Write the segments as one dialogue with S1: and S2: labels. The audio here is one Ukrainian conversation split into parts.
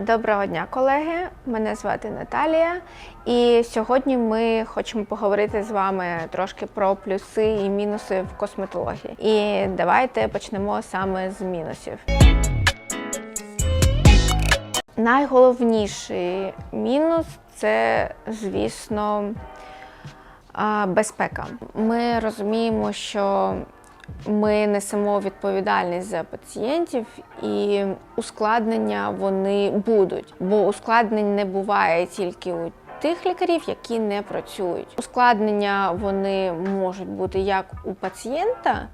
S1: Доброго дня, колеги! Мене звати Наталія, і сьогодні ми хочемо поговорити з вами трошки про плюси і мінуси в косметології. І давайте почнемо саме з мінусів. Найголовніший мінус це, звісно, безпека. Ми розуміємо, що ми несемо відповідальність за пацієнтів, і ускладнення вони будуть, бо ускладнень не буває тільки у тих лікарів, які не працюють. Ускладнення вони можуть бути як у пацієнта,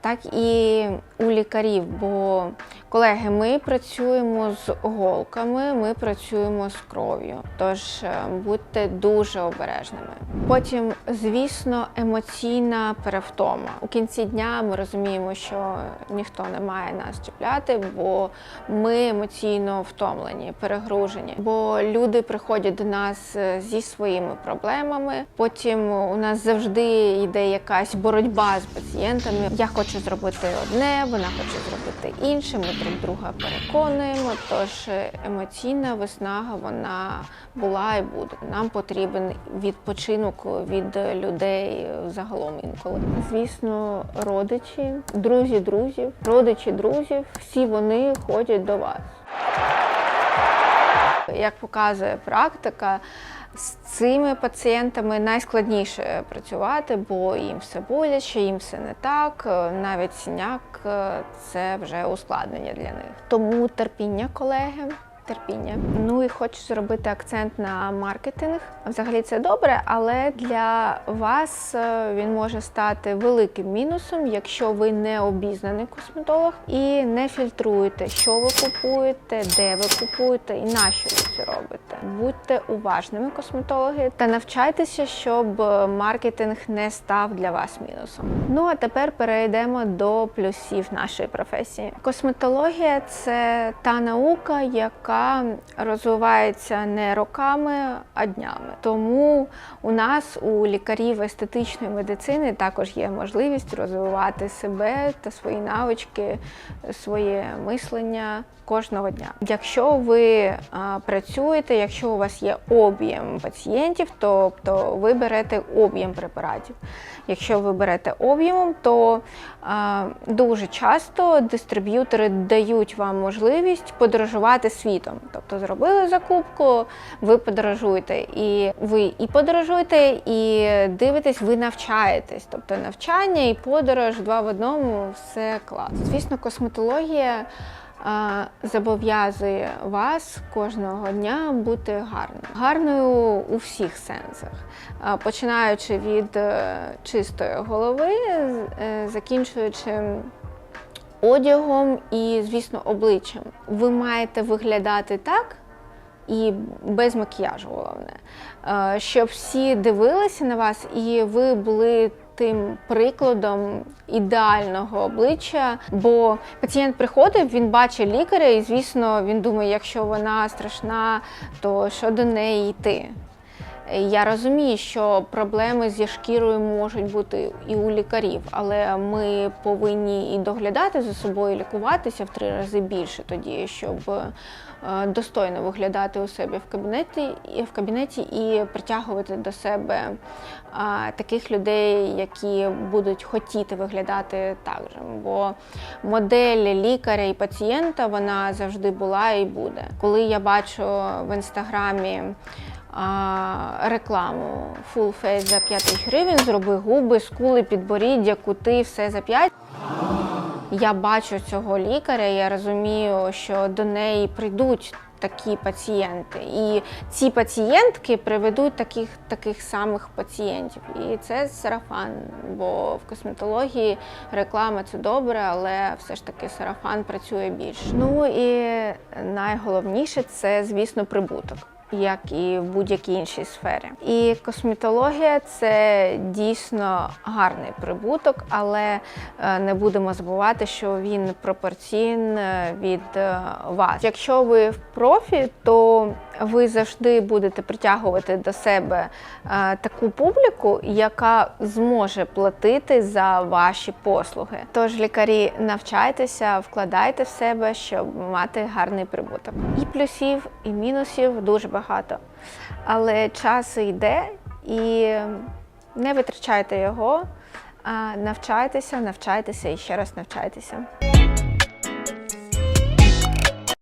S1: так і у лікарів. Бо, колеги, ми працюємо з голками, ми працюємо з кров'ю. Тож е, будьте дуже обережними. Потім, звісно, емоційна перевтома. У кінці дня ми розуміємо, що ніхто не має нас чіпляти, бо ми емоційно втомлені, перегружені. Бо люди приходять до нас е, зі своїми проблемами. Потім у нас завжди йде якась боротьба з пацієнтами. Я зробити одне, вона хоче зробити інше. Ми друг друга переконуємо. Тож е, емоційна виснага вона була і буде. Нам потрібен відпочинок від людей загалом інколи. Звісно, родичі, друзі друзів, родичі друзів, всі вони ходять до вас. Як показує практика, з цими пацієнтами найскладніше працювати, бо їм все боляче, їм все не так. Навіть синяк е, це вже ускладнення для них. Тому терпіння, колеги. Терпіння. Ну і хочу зробити акцент на маркетинг. Взагалі це добре, але для вас е, він може стати великим мінусом, якщо ви не обізнаний косметолог і не фільтруєте, що ви купуєте, де ви купуєте і на що ви це робите. Будьте уважними косметологи та навчайтеся, щоб маркетинг не став для вас мінусом. Ну а тепер перейдемо до плюсів нашої професії. Косметологія це та наука, яка розвивається не роками, а днями. Тому у нас у лікарів естетичної медицини також є можливість розвивати себе та свої навички, своє мислення кожного дня. Якщо ви а, працюєте, якщо у вас є об'єм пацієнтів, тобто ви берете об'єм препаратів. Якщо ви берете об'ємом, то а, дуже часто дистриб'ютори дають вам можливість подорожувати світом. Тобто зробили закупку, ви подорожуєте, і ви і подорожуєте, і дивитесь, ви навчаєтесь. Тобто навчання і подорож два в одному все клас. Звісно, косметологія зобов'язує вас кожного дня бути гарною. Гарною у всіх сенсах, починаючи від е, чистої голови, е, закінчуючи одягом і, звісно, обличчям. Ви маєте виглядати так. І без макіяжу, головне, щоб всі дивилися на вас, і ви були тим прикладом ідеального обличчя. Бо пацієнт приходить, він бачить лікаря, і звісно, він думає, якщо вона страшна, то що до неї йти? Я розумію, що проблеми зі шкірою можуть бути і у лікарів, але ми повинні і доглядати за собою, і лікуватися в три рази більше тоді, щоб е, достойно виглядати у себе в кабінеті в кабінеті і притягувати до себе таких людей, які будуть хотіти виглядати так же. Бо модель лікаря і пацієнта вона завжди була і буде. Коли я бачу в інстаграмі рекламу Full Face за 5 тисяч гривень, зроби губи, скули, підборіддя, кути, все за 5. Я бачу цього лікаря, я розумію, що до неї прийдуть такі пацієнти. І ці пацієнтки приведуть таких, таких самих пацієнтів. І це сарафан, бо в косметології реклама це добре, але все ж таки сарафан працює більше. Ну і найголовніше це, звісно, прибуток. Як і в будь-якій іншій сфері. І косметологія це дійсно гарний прибуток, але е, не будемо забувати, що він пропорційний від е, вас. Якщо ви в профі, то ви завжди будете притягувати до себе е, таку публіку, яка зможе платити за ваші послуги. Тож лікарі навчайтеся, вкладайте в себе, щоб мати гарний прибуток. І плюсів, і мінусів дуже багато. Але час йде і не витрачайте його. Навчайтеся, навчайтеся і ще раз навчайтеся.